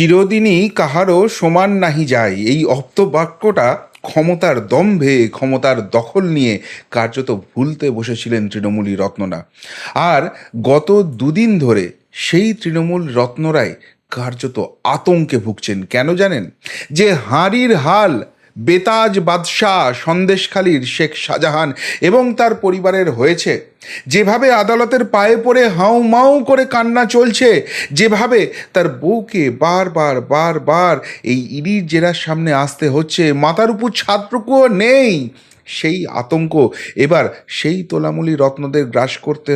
চিরদিনই কাহারও সমান নাহি যায়। এই অপ্তবাক্যটা ক্ষমতার দম্ভে, ক্ষমতার দখল নিয়ে কার্যত ভুলতে বসেছিলেন তৃণমূলী রত্নরা। আর গত দুদিন ধরে সেই তৃণমূল রত্নরাই কার্যত আতঙ্কে ভুগছেন। কেন জানেন? যে হাঁড়ির হাল বেতাজ বাদশাহ সন্দেশখালীর শেখ শাহজাহান এবং তার পরিবারের হয়েছে। যেভাবে আদালতের পায়ে পড়ে হাউ মাউ করে কান্না চলছে, যেভাবে তার বউকে বারবার বারবার এই ইডির জেরার সামনে আসতে হচ্ছে মাথার উপর ছাত্রকুও নেই। সেই আতঙ্ক এবার সেই তোলামুলি রত্নদের গ্রাস করতে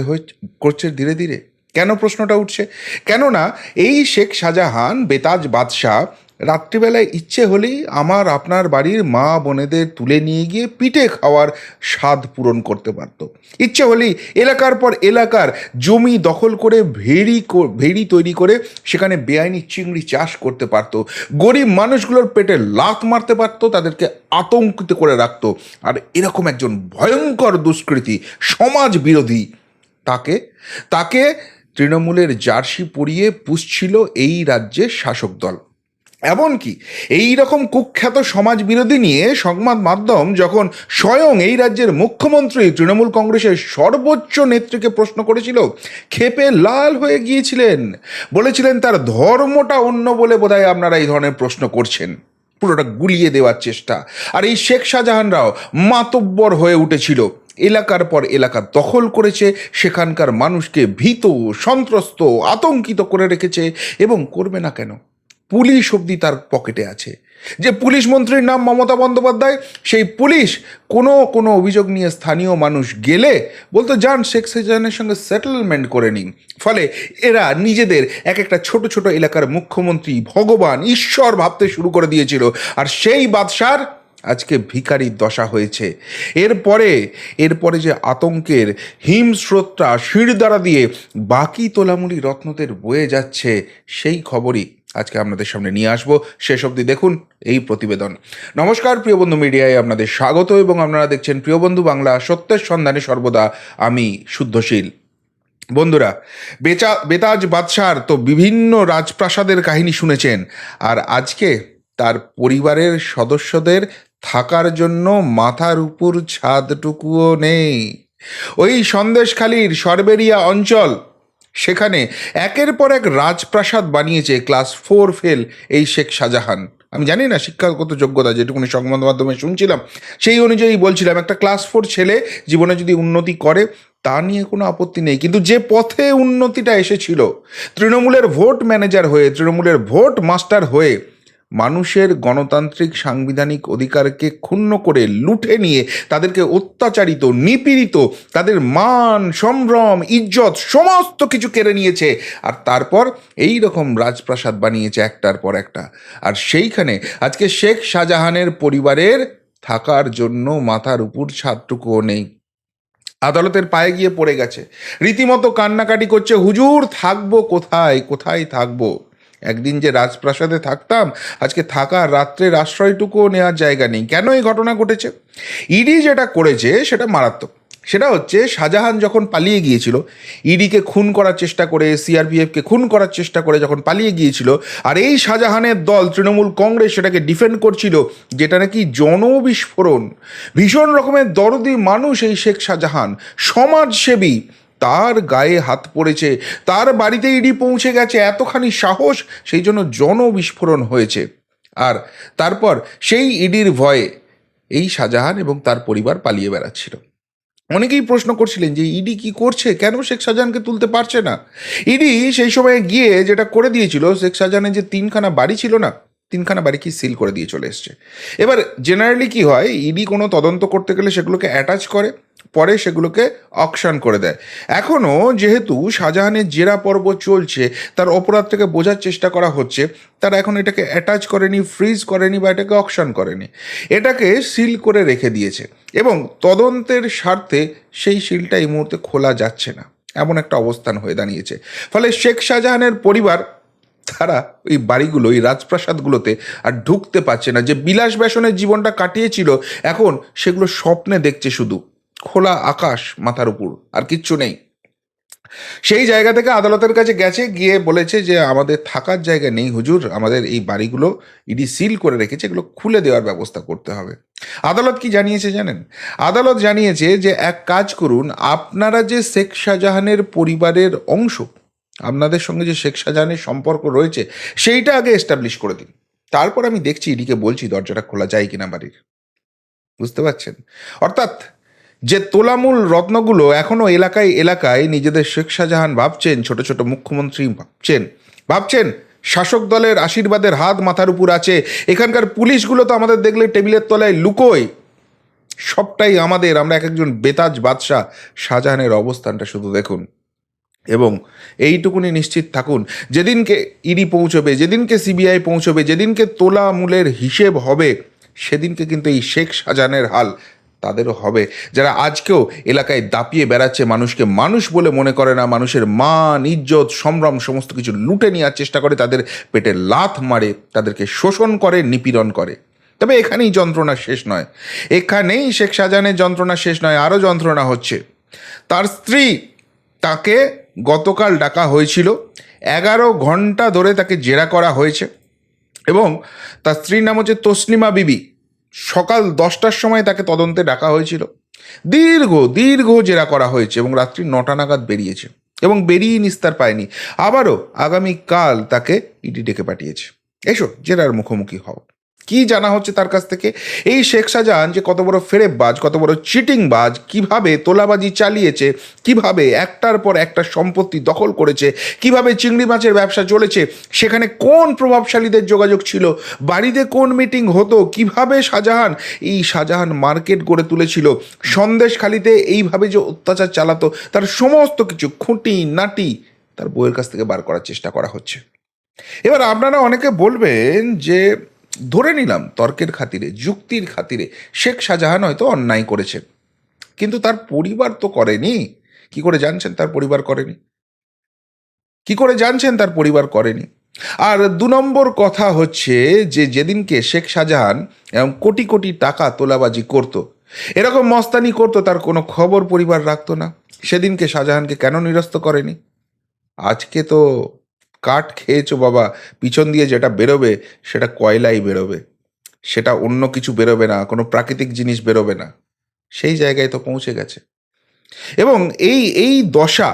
করছে ধীরে ধীরে। কেন প্রশ্নটা উঠছে? কেননা এই শেখ শাহজাহান, বেতাজ বাদশাহ রাত্রিবেলায় ইচ্ছে হলেই আমার আপনার বাড়ির মা বোনেদের তুলে নিয়ে গিয়ে পিঠে খাওয়ার স্বাদ পূরণ করতে পারত। ইচ্ছে হলেই এলাকার পর এলাকার জমি দখল করে ভেড়ি ভেড়ি তৈরি করে সেখানে বেআইনি চিংড়ি চাষ করতে পারত। গরিব মানুষগুলোর পেটে লাত মারতে পারত, তাদেরকে আতঙ্কিত করে রাখতো। আর এরকম একজন ভয়ঙ্কর দুষ্কৃতী সমাজ বিরোধী তাকে তাকে তৃণমূলের জার্সি পরিয়ে পুষছিল এই রাজ্যের শাসক দল। এমনকি এই রকম কুখ্যাত সমাজ বিরোধী নিয়ে সংবাদ মাধ্যম যখন স্বয়ং এই রাজ্যের মুখ্যমন্ত্রী তৃণমূল কংগ্রেসের সর্বোচ্চ নেত্রীকে প্রশ্ন করেছিল ক্ষেপে লাল হয়ে গিয়েছিলেন। বলেছিলেন, তার ধর্মটা অন্য বলে বোধহয় আপনারা এই ধরনের প্রশ্ন করছেন। পুরোটা গুলিয়ে দেওয়ার চেষ্টা। আর এই শেখ শাহজাহানরাও মাতব্বর হয়ে উঠেছিল। এলাকার পর এলাকা দখল করেছে, সেখানকার মানুষকে ভীত, সন্ত্রস্ত, আতঙ্কিত করে রেখেছে, এবং করবে না কেন? পুলিশ অবধি তার পকেটে আছে। যে পুলিশ মন্ত্রীর নাম মমতা বন্দ্যোপাধ্যায়, সেই পুলিশ কোনো কোনো অভিযোগ নিয়ে স্থানীয় মানুষ গেলে বলতো, যান, শেখ শাহজাহানের সঙ্গে সেটেলমেন্ট করে নিন। ফলে এরা নিজেদের এক একটা ছোট ছোট এলাকার মুখ্যমন্ত্রী ভগবান ঈশ্বর ভাবতে শুরু করে দিয়েছিল। আর সেই বাদশার আজকে ভিখারির দশা হয়েছে। এরপরে এরপরে যে আতঙ্কের হিমস্রোতটা শিরদাঁড়া দিয়ে বাকি তোলামুলি রত্নদের বয়ে যাচ্ছে, সেই খবরই আজকে আপনাদের সামনে নিয়ে আসব। শেষ অবধি দেখুন এই প্রতিবেদন। নমস্কার, প্রিয় বন্ধু মিডিয়ায় আপনাদের স্বাগত এবং আপনারা দেখছেন প্রিয় বন্ধু বাংলা সত্যের সন্ধানে সর্বদা আমি শুদ্ধশীল। বন্ধুরা, বেচা, বেতাজ বাদশার তো বিভিন্ন রাজপ্রাসাদের কাহিনী শুনেছেন, আর আজকে তার পরিবারের সদস্যদের থাকার জন্য মাথার উপর ছাদটুকুও নেই। ওই সন্দেশখালীর সরবেরিয়া অঞ্চল সেখানে একের পর এক রাজপ্রাসাদ বানিয়েছে ক্লাস ফোর ফেল এই শেখ শাহজাহান। আমি জানি না শিক্ষাগত যোগ্যতা যেটুকুনি সংবাদ মাধ্যমে শুনছিলাম, সেই অনুযায়ী বলছিলাম, একটা ক্লাস ফোর ছেলে জীবনে যদি উন্নতি করে, তা নিয়ে কোনো আপত্তি নেই। কিন্তু যে পথে উন্নতিটা এসেছিল, তৃণমূলের ভোট ম্যানেজার হয়ে, তৃণমূলের ভোট মাস্টার হয়ে মানুষের গণতান্ত্রিক সাংবিধানিক অধিকারকে ক্ষুণ্ণ করে লুঠে নিয়ে তাদেরকে অত্যাচারিত, নিপীড়িত, তাদের মান, সম্ভ্রম, ইজ্জত সমস্ত কিছু কেড়ে নিয়েছে। আর তারপর এই রকম রাজপ্রাসাদ বানিয়েছে একটার পর একটা। আর সেইখানে আজকে শেখ শাহজাহানের পরিবারের থাকার জন্য মাথার উপর ছাদটুকুও নেই। আদালতের পায়ে গিয়ে পড়ে গেছে। রীতিমতো কান্নাকাটি করছে, হুজুর, থাকব কোথায়? কোথায় থাকব? একদিন যে রাজপ্রাসাদে থাকতাম, আজকে থাকার রাত্রের আশ্রয়টুকুও নেওয়ার জায়গা নেই। কেন এই ঘটনা ঘটেছে? ইডি যেটা করেছে, সেটা মারাত্মক। সেটা হচ্ছে, শাহজাহান যখন পালিয়ে গিয়েছিল, ইডিকে খুন করার চেষ্টা করে, সিআরপিএফকে খুন করার চেষ্টা করে যখন পালিয়ে গিয়েছিল, আর এই শাহজাহানের দল, তৃণমূল কংগ্রেস, সেটাকে ডিফেন্ড করছিল, যেটা নাকি জনবিস্ফোরণ। ভীষণ রকমের দরদি মানুষ এই শেখ শাহজাহান। সমাজসেবী তার গায়ে হাত পড়েছে। তার বাড়িতে ইডি পৌঁছে গেছে। এতখানি সাহস, সেই জন্য জনবিস্ফোরণ হয়েছে। আর তারপর সেই ইডির ভয়ে এই শাহজাহান এবং তার পরিবার পালিয়ে বেড়াচ্ছিল। অনেকেই প্রশ্ন করছিলেন যে, ইডি কি করছে? কেন শেখ শাহজাহানকে তুলতে পারছে না? ইডি সেই সময়ে গিয়ে যেটা করে দিয়েছিল, শেখ শাহজাহানের যে তিনখানা বাড়ি ছিল না তিনখানা বাড়ি কি সিল করে দিয়ে চলে এসছে। এবার জেনারেলি কি হয় ইডি কোনো তদন্ত করতে গেলে সেগুলোকে অ্যাটাচ করে, পরে সেগুলোকে অকশন করে দেয়। এখনও যেহেতু শাহজাহানের জেরা পর্ব চলছে, তার অপরাধটাকে বোঝার চেষ্টা করা হচ্ছে, তারা এখন এটাকে অ্যাটাচ করেনি ফ্রিজ করেনি বা এটাকে অকশন করেনি। এটাকে সিল করে রেখে দিয়েছে এবং তদন্তের স্বার্থে সেই সিলটা এই মুহূর্তে খোলা যাচ্ছে না। এমন একটা অবস্থান হয়ে দাঁড়িয়েছে। ফলে শেখ শাহজাহানের পরিবার তারা ওই বাড়িগুলো, ওই রাজপ্রাসাদগুলোতে আর ঢুকতে পারছে না। যে বিলাস ব্যাসনের জীবনটা কাটিয়েছিল, এখন সেগুলো স্বপ্নে দেখছে শুধু। খোলা আকাশ মাথার উপর, আর কিচ্ছু নেই। সেই জায়গা থেকে আদালতের কাছে গেছে, গিয়ে বলেছে যে আমাদের থাকার জায়গা নেই হুজুর, আমাদের এই বাড়িগুলো ইডি সিল করে রেখেছে, এগুলো খুলে দেওয়ার ব্যবস্থা করতে হবে। আদালত কি জানিয়েছে জানেন? আদালত জানিয়েছে যে, এক কাজ করুন, আপনারা যে শেখ শাহজাহানের পরিবারের অংশ আপনাদের সঙ্গে যে শেখ শাহজাহানের সম্পর্ক রয়েছে, সেইটা আগে এস্টাবলিশ করে দিন। তারপর আমি দেখছি ইডিকে বলছি, দরজাটা খোলা যায় কিনা বাড়ির। বুঝতে পারছেন? অর্থাৎ, যে তোলামূল রত্নগুলো এখনও এলাকায় এলাকায় নিজেদের শেখ শাহজাহান ভাবছেন, ছোট ছোট মুখ্যমন্ত্রী ভাবছেন ভাবছেন শাসক দলের আশীর্বাদের হাত মাথার উপর আছে, এখানকার পুলিশগুলো তো আমাদের দেখলে টেবিলের তলায় লুকোয়। সবটাই আমাদের, আমরা এক একজন বেতাজ বাদশাহ শাহজাহানের অবস্থানটা শুধু দেখুন। এবং এইটুকুনি নিশ্চিত থাকুন, যেদিনকে ইডি পৌঁছবে, যেদিনকে সিবিআই পৌঁছবে, যেদিনকে তোলা মূলের হিসেব হবে, সেদিনকে কিন্তু এই শেখ শাহজাহানের হাল তাদেরও হবে। যারা আজকেও এলাকায় দাপিয়ে বেড়াচ্ছে, মানুষকে মানুষ বলে মনে করে না, মানুষের মান, ইজ্জত, সম্ভ্রম, সমস্ত কিছু লুটে নেওয়ার চেষ্টা করে তাদের পেটে লাথ মারে, তাদেরকে শোষণ করে, নিপীড়ন করে। তবে এখানেই যন্ত্রণা শেষ নয়। এখানেই শেখ শাহজাহানের যন্ত্রণা শেষ নয়, আরও যন্ত্রণা হচ্ছে। তার স্ত্রী তাকে গতকাল ডাকা হয়েছিল। এগারো ঘণ্টা ধরে তাকে জেরা করা হয়েছে এবং তার স্ত্রীর নাম হচ্ছে তসলিমা বিবি। সকাল দশটার সময় তাকে তদন্তে ডাকা হয়েছিল। দীর্ঘ দীর্ঘ জেরা করা হয়েছে এবং রাত্রি নটা নাগাদ বেরিয়েছে এবং বেরিয়ে নিস্তার পায়নি। আবারও আগামীকাল তাকে ইডি ডেকে পাঠিয়েছে। এসো, জেরার মুখোমুখি হও। কি জানা হচ্ছে তার কাছ থেকে? এই শেখ শাহজাহান যে কত বড় ফেরেব বাজ কত বড় চিটিং বাজ কীভাবে তোলাবাজি চালিয়েছে, কীভাবে একটার পর একটা সম্পত্তি দখল করেছে, কীভাবে চিংড়ি মাছের ব্যবসা চলেছে, সেখানে কোন প্রভাবশালীদের যোগাযোগ ছিল, বাড়িতে কোন মিটিং হতো, কীভাবে শাহজাহান, এই শাহজাহান মার্কেট গড়ে তুলেছিল, সন্দেশখালিতে এইভাবে যে অত্যাচার চালাতো, তার সমস্ত কিছু খুঁটি, নাটি তার বইয়ের কাছ থেকে বার করার চেষ্টা করা হচ্ছে। এবার আপনারা অনেকে বলবেন যে ধরে নিলাম তর্কের খাতিরে, যুক্তির খাতিরে শেখ শাহজাহান হয়তো অন্যায় করেছে কিন্তু তার পরিবার তো করেনি। কি করে জানছেন তার পরিবার করেনি? কি করে জানছেন তার পরিবার করেনি? আর দু নম্বর কথা হচ্ছে যে যেদিনকে শেখ শাহজাহান কোটি কোটি টাকা তোলাবাজি করতো, এরকম মস্তানি করতো, তার কোনো খবর পরিবার রাখতো না। সেদিনকে শাহজাহানকে কেন নিরস্ত করেনি? আজকে তো কাঠ খেয়েছো বাবা, পিছন দিয়ে যেটা বেরোবে সেটা কয়লাই বেরোবে। সেটা অন্য কিছু বেরোবে না, কোনো প্রাকৃতিক জিনিস বেরোবে না। সেই জায়গায় তো পৌঁছে গেছে। এবং এই এই দশা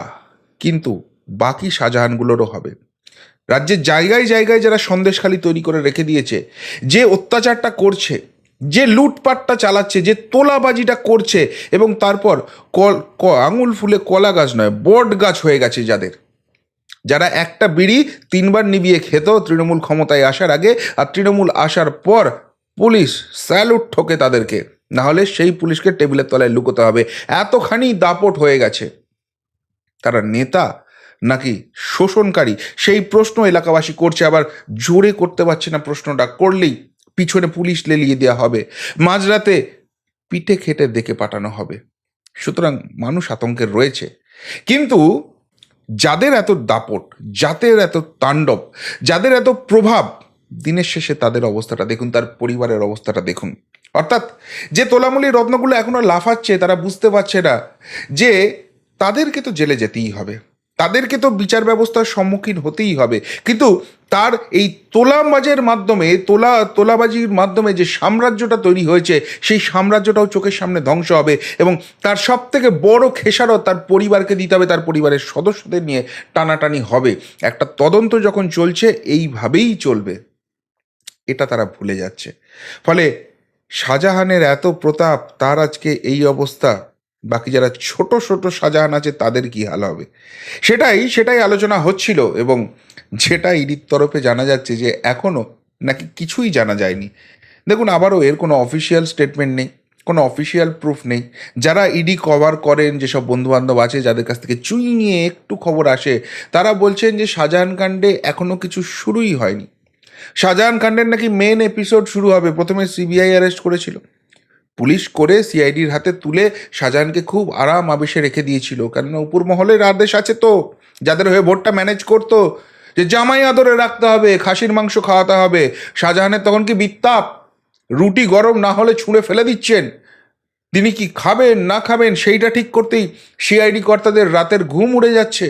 কিন্তু বাকি শাহজাহানগুলোরও হবে। রাজ্যের জায়গায় জায়গায় যারা সন্দেশখালি তৈরি করে রেখে দিয়েছে, যে অত্যাচারটা করছে, যে লুটপাটটা চালাচ্ছে, যে তোলাবাজিটা করছে, এবং তারপর কল আঙুল ফুলে কলা গাছ নয়, বট গাছ হয়ে গেছে যাদের। যারা একটা বিড়ি তিনবার নিবিয়ে খেত তৃণমূল ক্ষমতায় আসার আগে আর তৃণমূল আসার পর পুলিশ স্যালুট ঠোকে তাদেরকে। না হলে সেই পুলিশকে টেবিলের তলায় লুকোতে হবে। এতখানি দাপট হয়ে গেছে। তারা নেতা নাকি শোষণকারী? সেই প্রশ্ন এলাকাবাসী করছে, আবার জোরে করতে পারছে না প্রশ্নটা। করলেই পিছনে পুলিশ লেলিয়ে দেওয়া হবে। মাঝরাতে পিঠে খেটে দেখে পাঠানো হবে। সুতরাং মানুষ আতঙ্কের রয়েছে। কিন্তু যাদের এত দাপট, যাদের এত তাণ্ডব, যাদের এত প্রভাব, দিনের শেষে তাদের অবস্থাটা দেখুন, তার পরিবারের অবস্থাটা দেখুন। অর্থাৎ যে তোলামুলি রত্নগুলো এখনও লাফাচ্ছে, তারা বুঝতে পারছে না যে তাদেরকে তো জেলে যেতেই হবে। তাদেরকে তো বিচার ব্যবস্থার সম্মুখীন হতেই হবে। কিন্তু তার এই তোলাবাজের মাধ্যমে, তোলা, তোলাবাজির মাধ্যমে যে সাম্রাজ্যটা তৈরি হয়েছে, সেই সাম্রাজ্যটাও চোখের সামনে ধ্বংস হবে এবং তার সব থেকে বড় খেসারত তার পরিবারকে দিতে হবে, তার পরিবারের সদস্যদের নিয়ে টানাটানি হবে। একটা তদন্ত যখন চলছে, এইভাবেই চলবে। এটা তারা ভুলে যাচ্ছে। ফলে শাহজাহানের এত প্রতাপ, তার আজকে এই অবস্থা। বাকি যারা ছোট ছোট শাহজাহান আছে, তাদের কি হাল হবে? সেটাই সেটাই আলোচনা হচ্ছিল এবং যেটা ইডির তরফে জানা যাচ্ছে যে এখনও নাকি কিছুই জানা যায়নি। দেখুন, আবারও এর কোনো অফিসিয়াল স্টেটমেন্ট নেই, কোনো অফিসিয়াল প্রুফ নেই। যারা ইডি কভার করেন, যেসব বন্ধুবান্ধব আছে, যাদের কাছ থেকে চুই নিয়ে একটু খবর আসে, তারা বলছেন যে শাহজাহান কাণ্ডে এখনও কিছু শুরুই হয়নি। শাহজাহান কাণ্ডের নাকি মেন এপিসোড শুরু হবে, প্রথমে সিবিআই অ্যারেস্ট করেছিল। পুলিশ করে সিআইডির হাতে তুলে শাহজাহানকে খুব আরাম আবেশে রেখে দিয়েছিল। কেননা উপর মহলের আদেশ আছে তো, যাদের হয়ে ভোটটা ম্যানেজ করতো, যে জামাই আদরে রাখতে হবে, খাসির মাংস খাওয়াতে হবে। শাহজাহানের তখন কি বিত্তাপ? রুটি গরম না হলে ছুঁড়ে ফেলে দিচ্ছেন। তিনি কি খাবেন, না খাবেন, সেইটা ঠিক করতেই সিআইডি কর্তাদের রাতের ঘুম উড়ে যাচ্ছে।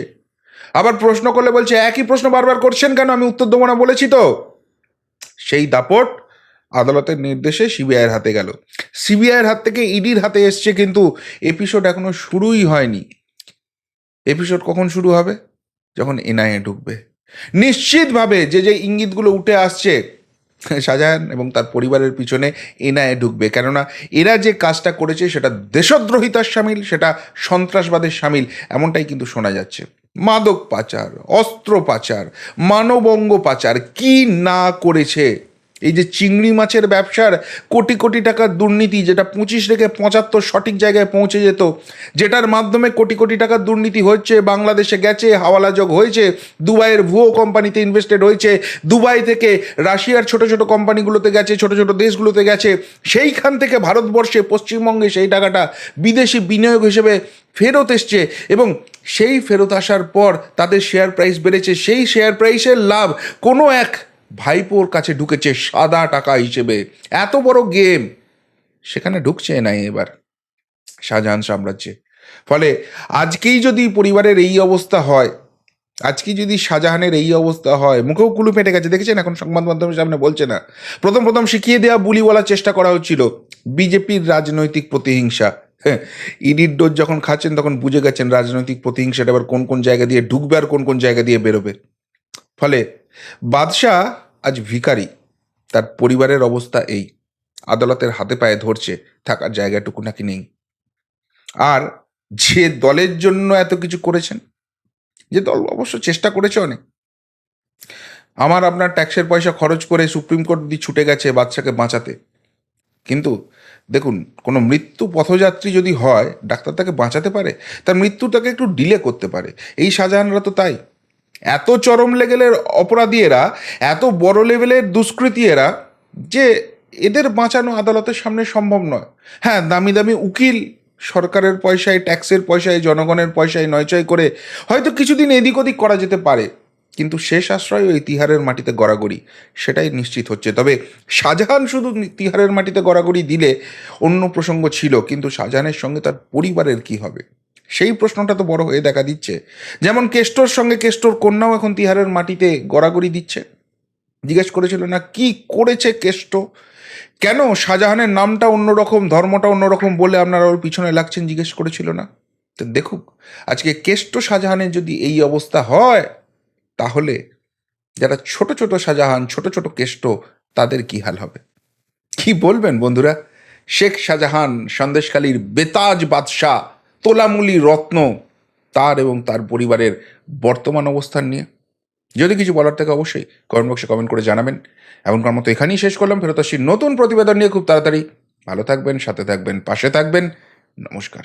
আবার প্রশ্ন করলে বলছে, একই প্রশ্ন বারবার করছেন কেন? আমি উত্তর দেবো না বলেছি তো? সেই দাপট আদালতের নির্দেশে সিবিআইয়ের হাতে গেল। সিবিআইয়ের হাত থেকে ইডির হাতে এসছে কিন্তু এপিসোড এখনও শুরুই হয়নি। এপিসোড কখন শুরু হবে? যখন এনআইএ ঢুকবে। নিশ্চিতভাবে যে যে ইঙ্গিতগুলো উঠে আসছে, শাহজাহান এবং তার পরিবারের পিছনে এনআইএ ঢুকবে। কেননা এরা যে কাজটা করেছে সেটা দেশদ্রোহিতার সামিল, সেটা সন্ত্রাসবাদের সামিল, এমনটাই কিন্তু শোনা যাচ্ছে। মাদক পাচার অস্ত্র পাচার মানবঙ্গ পাচার, কি না করেছে এই যে চিংড়ি মাছের ব্যবসার কোটি কোটি টাকার দুর্নীতি যেটা পঁচিশ থেকে পঁচাত্তর সঠিক জায়গায় পৌঁছে যেত, যেটার মাধ্যমে কোটি কোটি টাকার দুর্নীতি হচ্ছে বাংলাদেশে গেছে হাওয়ালাযোগ হয়েছে, দুবাইয়ের ভুয়ো কোম্পানিতে ইনভেস্টেড হয়েছে, দুবাই থেকে রাশিয়ার ছোট ছোট কোম্পানিগুলোতে গেছে, ছোট ছোট দেশগুলোতে গেছে, সেইখান থেকে ভারতবর্ষে, পশ্চিমবঙ্গে সেই টাকাটা বিদেশি বিনিয়োগ হিসেবে ফেরত এসছে এবং সেই ফেরত আসার পর তাদের শেয়ার প্রাইস বেড়েছে, সেই শেয়ার প্রাইসের লাভ কোনো এক ভাইপোর কাছে ঢুকেছে সাদা টাকা হিসেবে। এত বড় গেম সেখানে ঢুকছে নাই এবার শাহজাহান সাম্রাজ্যে। ফলে আজকেই যদি পরিবারের এই অবস্থা হয় আজকে যদি শাহজাহানের এই অবস্থা হয়, মুখেও কুলু পেটে গেছে। দেখেছেন? এখন সংবাদ মাধ্যমের সামনে বলছে না। প্রথম প্রথম শিখিয়ে দেওয়া বুলি বলার চেষ্টা করা হচ্ছিল। বিজেপির রাজনৈতিক প্রতিহিংসা। হ্যাঁ ইডির ডোজ যখন খাচ্ছেন, তখন বুঝে গেছেন রাজনৈতিক প্রতিহিংসাটা এবার কোন কোন জায়গা দিয়ে ঢুকবে আর কোন কোন জায়গা দিয়ে বেরোবে। ফলে বাদশাহ আজ ভিখারি। তার পরিবারের অবস্থা এই। আদালতের হাতে পায়ে ধরছে, থাকার জায়গাটুকু নাকি নেই। আর যে দলের জন্য এত কিছু করেছেন, যে দল অবশ্য চেষ্টা করেছে অনেক। আমার আপনার ট্যাক্সের পয়সা খরচ করে সুপ্রিম কোর্ট দিয়ে ছুটে গেছে বাচ্চাকে বাঁচাতে। কিন্তু দেখুন, কোনো মৃত্যু পথযাত্রী যদি হয়, ডাক্তার তাকে বাঁচাতে পারে? তার মৃত্যু তাকে একটু ডিলে করতে পারে। এই শাহজাহানরা তো তাই। এত চরম লেভেলের অপরাধী এরা এত বড় লেভেলের দুষ্কৃতী এরা যে এদের বাঁচানো আদালতের সামনে সম্ভব নয়। হ্যাঁ দামি দামি উকিল সরকারের পয়সায়, ট্যাক্সের পয়সায়, জনগণের পয়সায় নয়চয় করে হয়তো কিছুদিন এদিক ওদিক করা যেতে পারে, কিন্তু শেষ আশ্রয় ওই তিহারের মাটিতে গড়াগড়ি, সেটাই নিশ্চিত হচ্ছে। তবে শাহজাহান শুধু তিহারের মাটিতে গড়াগড়ি দিলে অন্য প্রসঙ্গ ছিল, কিন্তু শাহজাহানের সঙ্গে তার পরিবারের কি হবে? সেই প্রশ্নটা তো বড় হয়ে দেখা দিচ্ছে। যেমন কেষ্টর সঙ্গে কেষ্টর কন্যাও এখন তিহারের মাটিতে গড়াগড়ি দিচ্ছে। জিজ্ঞেস করেছিল, না, কি করেছে কেষ্ট? কেন? শাহজাহানের নামটা অন্যরকম, ধর্মটা অন্যরকম বলে আপনারা ওর পিছনে লাগছেন? জিজ্ঞেস করেছিল, না। তো দেখুক, আজকে কেষ্ট শাহজাহানের যদি এই অবস্থা হয়, তাহলে যারা ছোট ছোট শাহজাহান, ছোট ছোট কেষ্ট, তাদের কি হাল হবে? কি বলবেন বন্ধুরা? শেখ শাহজাহান, সন্দেশখালীর বেতাজ বাদশাহ তোলামুলি রত্ন তার এবং তার পরিবারের বর্তমান অবস্থান নিয়ে। যদি কিছু বলার থাকে অবশ্যই কমেন্ট বক্সে কমেন্ট করে জানাবেন। এমনকার মতো এখানেই শেষ করলাম। ফেরত আসি নতুন প্রতিবেদন নিয়ে খুব তাড়াতাড়ি। ভালো থাকবেন, সাথে থাকবেন, পাশে থাকবেন। নমস্কার।